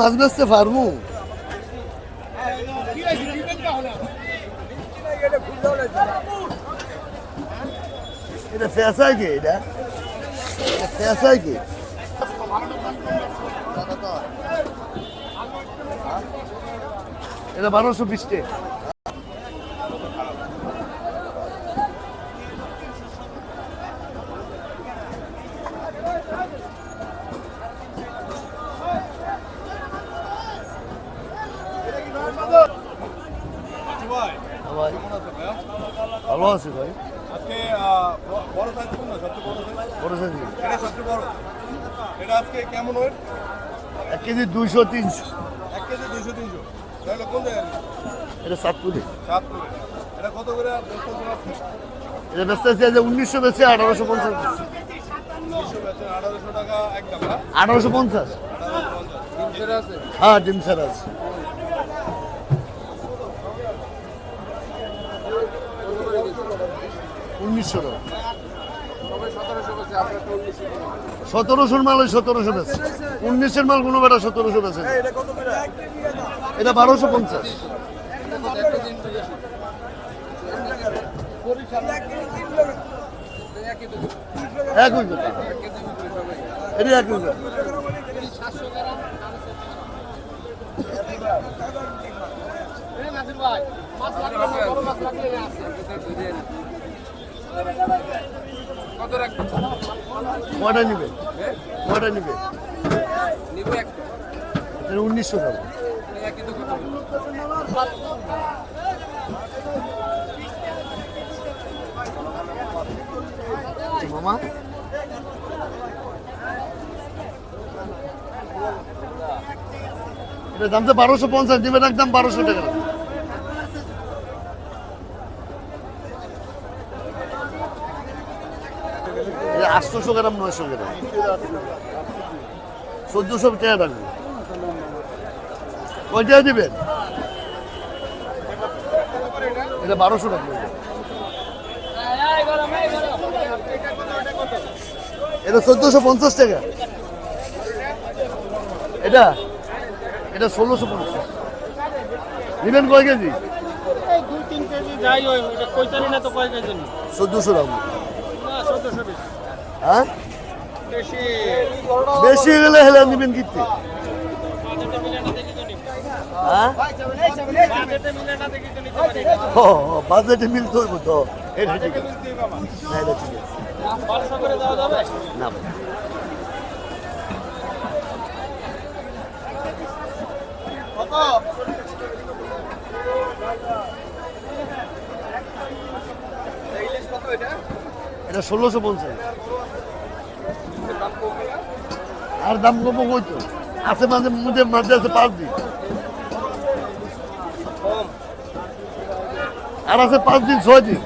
মাছ বেচতে পারব? এটা ফেসায় কি এটা? ফেসায় কি? এটা বারোশো বিশটে ভাই ভালো আছি ভাই। আজকে বড় সাইজ কোনটা সবচেয়ে বড় সাইজ? বড় সাইজ। এটা সবচেয়ে বড়। এটা আজকে কেমন ওয়েট এক কেজি দুইশো তিনশো। এক কেজি দুইশো তিনশো। তাহলে কোন জায়গায়? এটা সাতপুরে। কত করে এটা ব্যস্ত আছে যে উনিশশো বেচে আঠারোশো পঞ্চাশ। আঠারোশো টাকা একদম আঠারোশো পঞ্চাশ। আঠারোশো পঞ্চাশ। হ্যাঁ ডিম ছাড়া আছে। উনিশশো টাকা সতেরোশোর মাল ওই সতেরোশো বেছে উনিশের মাল কোনো বেটা সতেরোশো না। এটা বারোশো পঞ্চাশ। কথা এটা একই কয়টা নিবে? কয়টা নিবে? এটা উনিশশো টাকা। মামা? এটা দাম তো বারোশো পঞ্চাশ দিবেন একদম বারোশো টাকা। আটশোশো গ্রাম নয়শো গ্রাম। চোদ্দশো টাকা রাখবেন কয়টা দিবেন? এটা বারোশো টাকা। এটা চোদ্দশো পঞ্চাশ টাকা। এটা? এটা ষোলোশো পঞ্চাশ। নেবেন কয় কেজি? এই দুই হ্যাঁ? বেশি। গেলে হেলে নেবেন কিনতে বাজেটে হ্যাঁ? বাজেটে মিলতে হইব তো। এটা ঠিক আছে। না। এটা ষোলোশো পঞ্চাশ। আর দাম কমবো কই তো আছে মাঝে মধ্যে মাঝে আছে পাঁচ দিন। আর আছে পাঁচ দিন, ছয় দিন।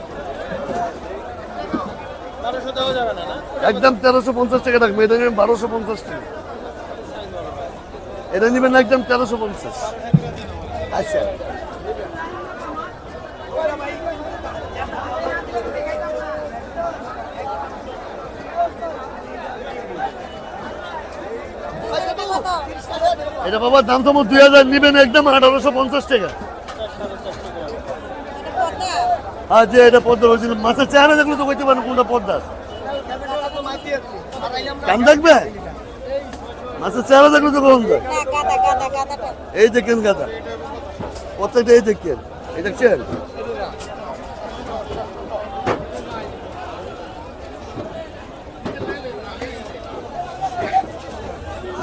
একদম তেরোশো পঞ্চাশ টাকা রাখবে এটা নেবেন বারোশো পঞ্চাশ টাকা। এটা নেবেন একদম তেরোশো পঞ্চাশ। আচ্ছা। এটা বাবা, দাম তো দুই হাজার, নিবেন একদম আঠারোশো পঞ্চাশ টাকা। আর যে এটা পদ্মা হয়েছিল মাছের চেহারা দেখলে তো কইতে পারেন কোনটা পদ্মার। কান দেখবে? মাছের চেহারা দেখলে তো কখন এই দেখেন গাদা? প্রত্যেকটা এই দেখেন, এই দেখছেন?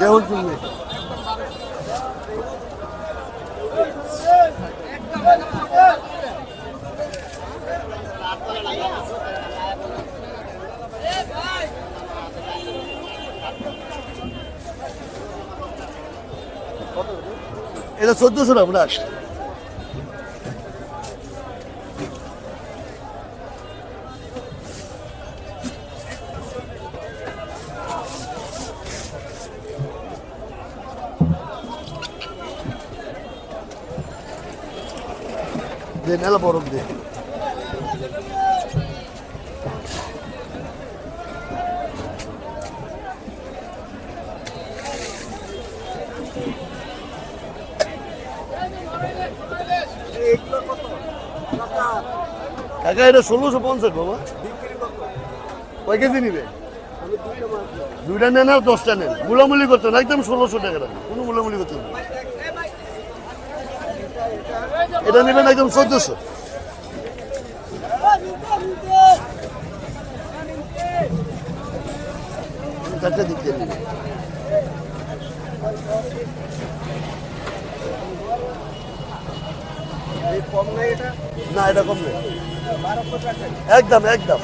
দেখুন তুমি এটা চোদ্দশো টাকা আপনার? দে মেলা বরফ দে। কাকা এটা ষোলোশো পঞ্চাশ, বাবা। কয় কেজি নিবে? দুইটা নেন আর দশটা নেন। মুলামুলি করতে না, একদম ষোলোশো টাকা কোনো মুলামুলি করতে না। এটা নেবেন একদম চোদ্দশো। দিক না, এটা কম নেই। একদম একদম।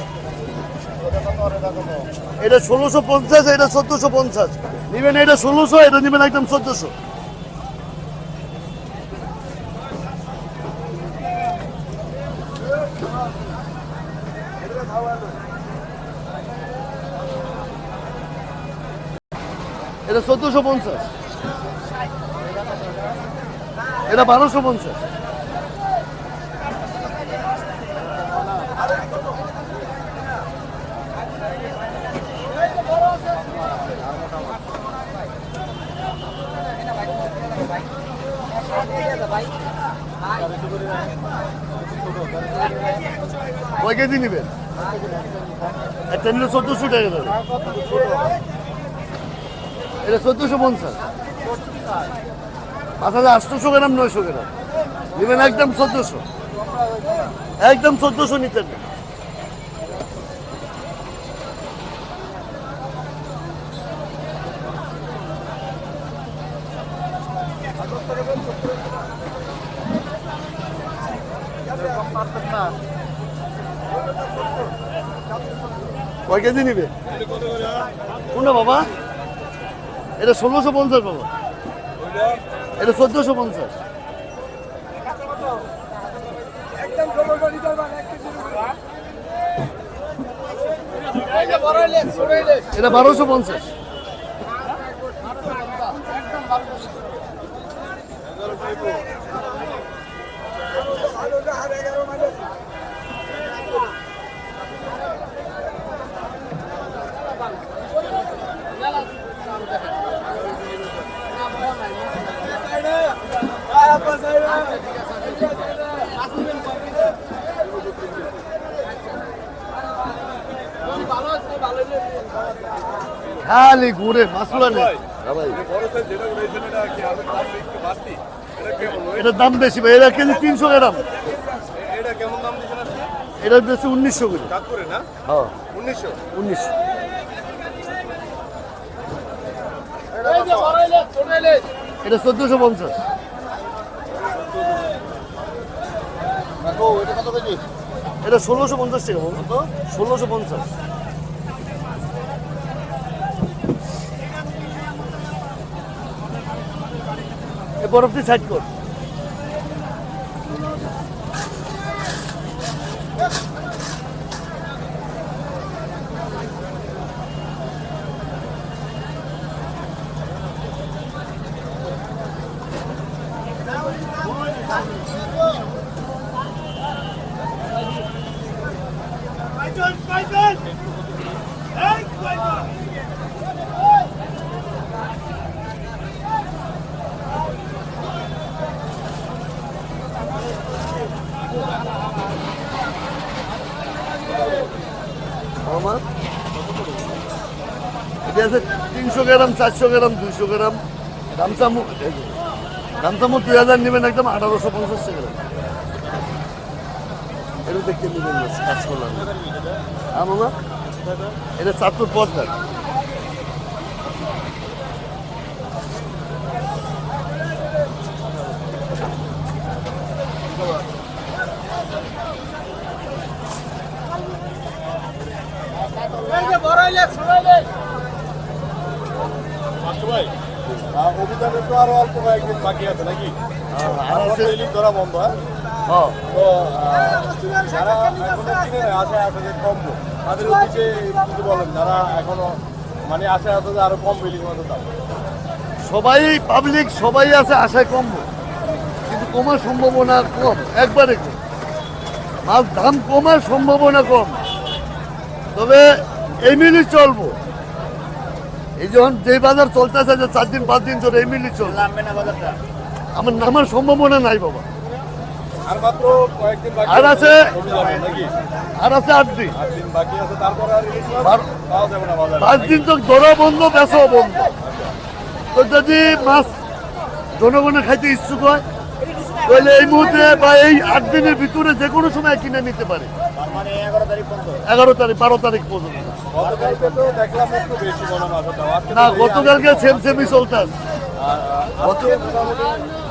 এটা ষোলোশো পঞ্চাশ, এটা চোদ্দশো পঞ্চাশ। নিবেন এটা ষোলোশো, এটা নিবেন একদম চোদ্দশো। এটা চোদ্দশো পঞ্চাশ। এটা বারোশো পঞ্চাশ। কয় কেজি নেবেন? একটা নিলে চোদ্দশো টাকা দেবে এটা চোদ্দশো পঞ্চাশ। পাঁচ হাজার আটশোশো গ্রাম, নয়শো গ্রাম। নেবেন একদম চোদ্দশো। একদম চোদ্দশো নিতেন না। কয় কেজি নিবে? কোনটা বাবা? এটা ষোলোশো পঞ্চাশ বাবা। এটা চোদ্দশো পঞ্চাশ। এটা বারোশো পঞ্চাশ। খালি ঘুরে মাসুলা নেই এটার দাম বেশি ভাই এটা কেজি তিনশো গ্রাম। এটা বেশি উনিশশো করে। হ্যাঁ। উনিশশো? উনিশশো। এটা চোদ্দশো পঞ্চাশ। এটা ষোলোশো পঞ্চাশ টাকা। ষোলোশো পঞ্চাশ। এ দিয়ে সাইড কর আমার এটা আছে তিনশো গ্রাম, চারশো গ্রাম, দুইশো গ্রাম। গামছামু গামছামু দুই হাজার নেবেন একদম আঠারোশো পঞ্চাশ গ্রাম এটা দেখতে নেবেন কাজ করলাম। হ্যাঁ মামা? এটা চাঁদপুর পদ্মার। ভাই। অভিযানে তো আরও অল্প কয়েকদিন বাকি আছে নাকি? ধরা বন্ধ হ্যাঁ? তো যারা এখনও কিনে নেয় আশায় আছে যে কমবো। তাদের উদ্দেশ্যে কিছু বলেন যারা এখনও মানে আশায় আছে যে আরও কম দাম সবাই পাবলিক সবাই আছে আশায় কমবো। কিন্তু কমার সম্ভাবনা কম একবারে কম। দাম কমার সম্ভাবনা কম। তবে এমনি চলবো। এই যখন যে বাজার চলতেছে যে চার দিন পাঁচ দিন ধরে নামবে না বাজারটা? আমার নামার সম্ভাবনা নাই বাবা। আর আছে? চলে আর আছে আট দিন। পাঁচ দিন তো ধরা বন্ধ বেচাও বন্ধ। তো যদি মাছ জনগণের খাইতে ইচ্ছুক হয় তাহলে এই মুহূর্তে বা এই আট দিনের ভিতরে যে কোনো সময় কিনে নিতে পারে। মানে এগারো তারিখ বারো তারিখ পর্যন্ত। না গতকালকে সেম সেমই চলতে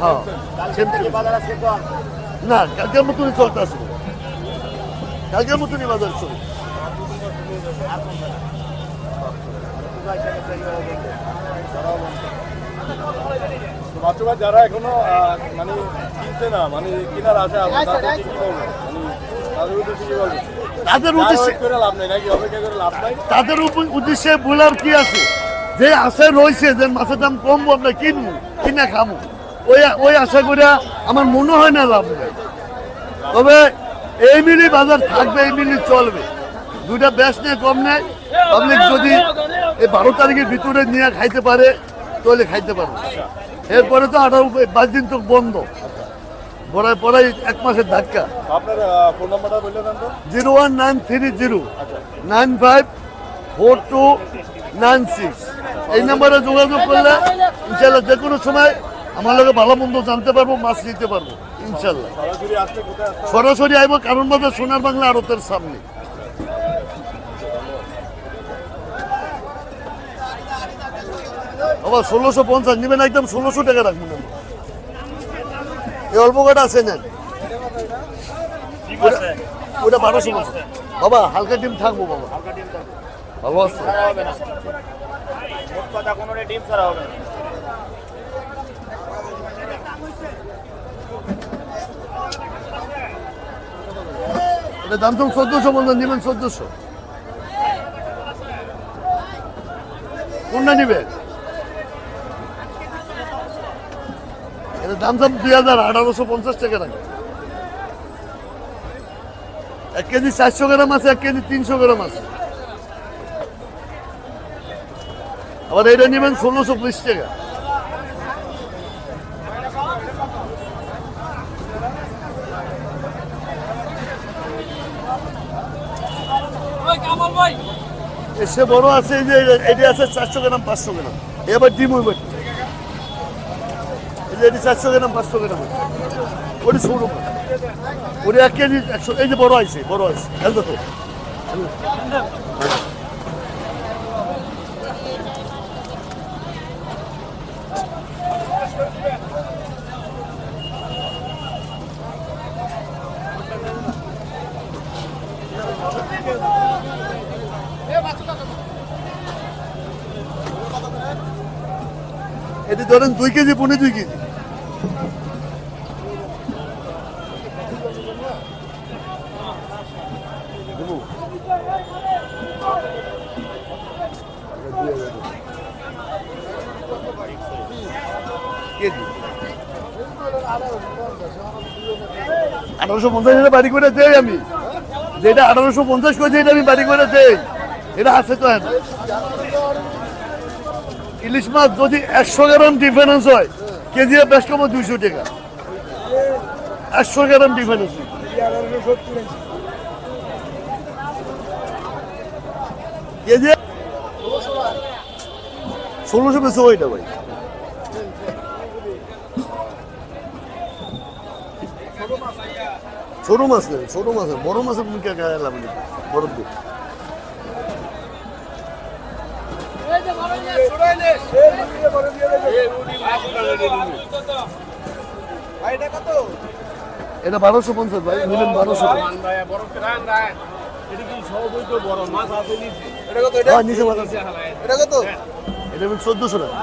হ্যাঁ না কালকের মতনই চলতে আসবে কালকের মতনই বাজার চলে তো বাচ্চারা যারা এখনও মানে কিনছে না মানে কেনার আশা আছে তাদের কি বলব? মানে তাদের উদ্দেশ্যে কি বলব? তাদের উদ্দেশ্যে করে লাভ নাই নাকি অপেক্ষা করে লাভ নাই? তাদের উদ্দেশ্যে বলার কি আছে? যে আশা রয়েছে যে মাছের দাম কমবো আমরা কিনবো কিনে খাব ওই ওই আশা করে আমার মনে হয় না লাভ নেই। তবে এই মিলি বাজার থাকবে এই মিলি চলবে। দুইটা ব্যাস নিয়ে কম নেয় পাবলিক যদি এই বারো তারিখের ভিতরে নিয়ে খাইতে পারে তাহলে খাইতে পারবে। এরপরে তো আঠারো পাঁচ দিন তো বন্ধ। পড়ায় পড়াই এক মাসের ধাক্কা। আপনার ফোন নাম্বারটা বললে zero one nine three zero nine five four two nine six. এই নাম্বারে যোগাযোগ করলে ইনশাল্লাহ যে কোনো সময় আমার লোকে ভালো মন্দ জানতে পারব মাছ নিতে পারব ইনশাল্লাহ সরাসরি আইব কারণ বাজার সোনার বাংলা আড়তের সামনে। আবার ষোলোশো পঞ্চাশ নেবেন একদম ষোলোশো টাকা রাখবেন। এই অল্প কটা আছে নেন। ওটা- বারোশো বাবা হালকা ডিম থাকব বাবা। ভালো আছে। এটা দাম তো চোদ্দশো পঞ্চাশ নেবেন চোদ্দশো। কোনটা নিবে? এটা দাম দাম দুই হাজার আঠারোশো পঞ্চাশ টাকা রাখবে এক কেজি চারশো গ্রাম আছে এক কেজি তিনশো গ্রাম আছে। আবার এটা নেবেন ষোলোশো বিশ টাকা। এসে বড় আছে যে এটি আছে চারশো গ্রাম পাঁচশো গ্রাম। এবার ডিম ওই বাটি এই যে এটি চারশো গ্রাম, পাঁচশো গ্রাম। ওটি সৌর ওটি এক কেজি, একশো এই যে বড় আছে বড় আছে তো এটি ধরেন দুই কেজি পনে দুই কেজি। আঠারোশো পঞ্চাশ এটা বাড়ি করে দেই আমি। যেটা আঠারোশো পঞ্চাশ করেছে, এটা আমি বাড়ি করে দেই। এটা আছে তো ইলিশ মাছ যদি একশো গ্রাম ডিফারেন্স হয় কেজি বেশ কম দুইশো টাকা। একশো গ্রাম ডিফারেন্স কেজি? ষোলোশো বেশি ওইটা ভাই। ছোট মাছ। নেই, ছোট মাছ বড় মাছের গায়ে লাভ নেই। বড় দিক এটা বারোশো পঞ্চাশ ভাই নিলেন বারোশো। নিচে এটা চোদ্দশো টাকা।